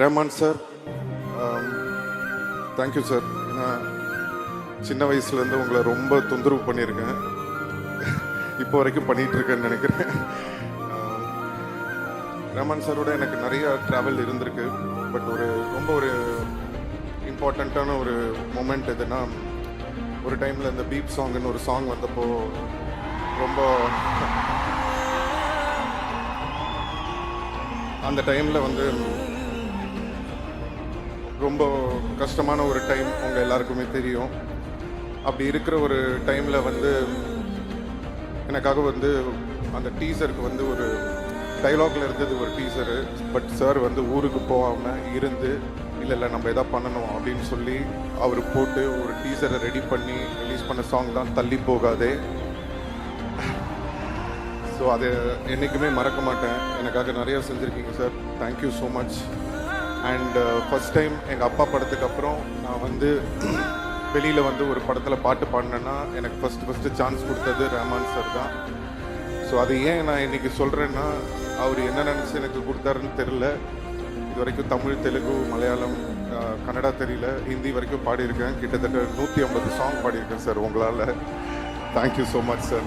ரேமான் sir thank you sir ஏன்னா சின்ன வயசுலேருந்து உங்களை ரொம்ப தொந்தரவு பண்ணியிருக்கேன். இப்போ வரைக்கும் பண்ணிகிட்ருக்கேன்னு நினைக்கிறேன். ரேமான் சாரோட எனக்கு நிறைய ட்ராவல் இருந்திருக்கு. பட் ஒரு ரொம்ப ஒரு இம்பார்ட்டண்ட்டான ஒரு மூமெண்ட் எதுனா ஒரு டைமில் இந்த பீப் சாங்னு ஒரு சாங் வந்தப்போ ரொம்ப அந்த டைமில் வந்து ரொம்ப கஷ்டமான ஒரு டைம் உங்கள் எல்லாருக்குமே தெரியும். அப்படி இருக்கிற ஒரு டைமில் வந்து எனக்காக வந்து அந்த டீசருக்கு வந்து ஒரு டைலாக்ல இருந்தது ஒரு டீசரு பட் சார் வந்து ஊருக்கு போகாமல் இருந்து இல்லை இல்லை நம்ம எதாவது பண்ணணும் அப்படின்னு சொல்லி அவர் போட்டு ஒரு டீசரை ரெடி பண்ணி ரிலீஸ் பண்ண சாங் தான் தள்ளி போகாதே. ஸோ அதை என்றைக்குமே மறக்க மாட்டேன். எனக்காக நிறைய செஞ்சுருக்கீங்க sir thank you so much and first time எங்கள் அப்பா படத்துக்கு அப்புறம் நான் வந்து வெளியில் வந்து ஒரு படத்தில் பாட்டு பாடினேன்னா எனக்கு ஃபஸ்ட்டு ஃபஸ்ட்டு சான்ஸ் கொடுத்தது ரஹ்மான் சார் தான். ஸோ அது ஏன் நான் இன்றைக்கி சொல்கிறேன்னா அவர் என்ன நினச்சி எனக்கு கொடுத்தாருன்னு தெரில இது வரைக்கும் தமிழ் தெலுங்கு மலையாளம் கன்னடா தெரியல. ஹிந்தி வரைக்கும் பாடியிருக்கேன். கிட்டத்தட்ட நூற்றி ஐம்பது சாங் பாடியிருக்கேன் சார் உங்களால். Thank you so much sir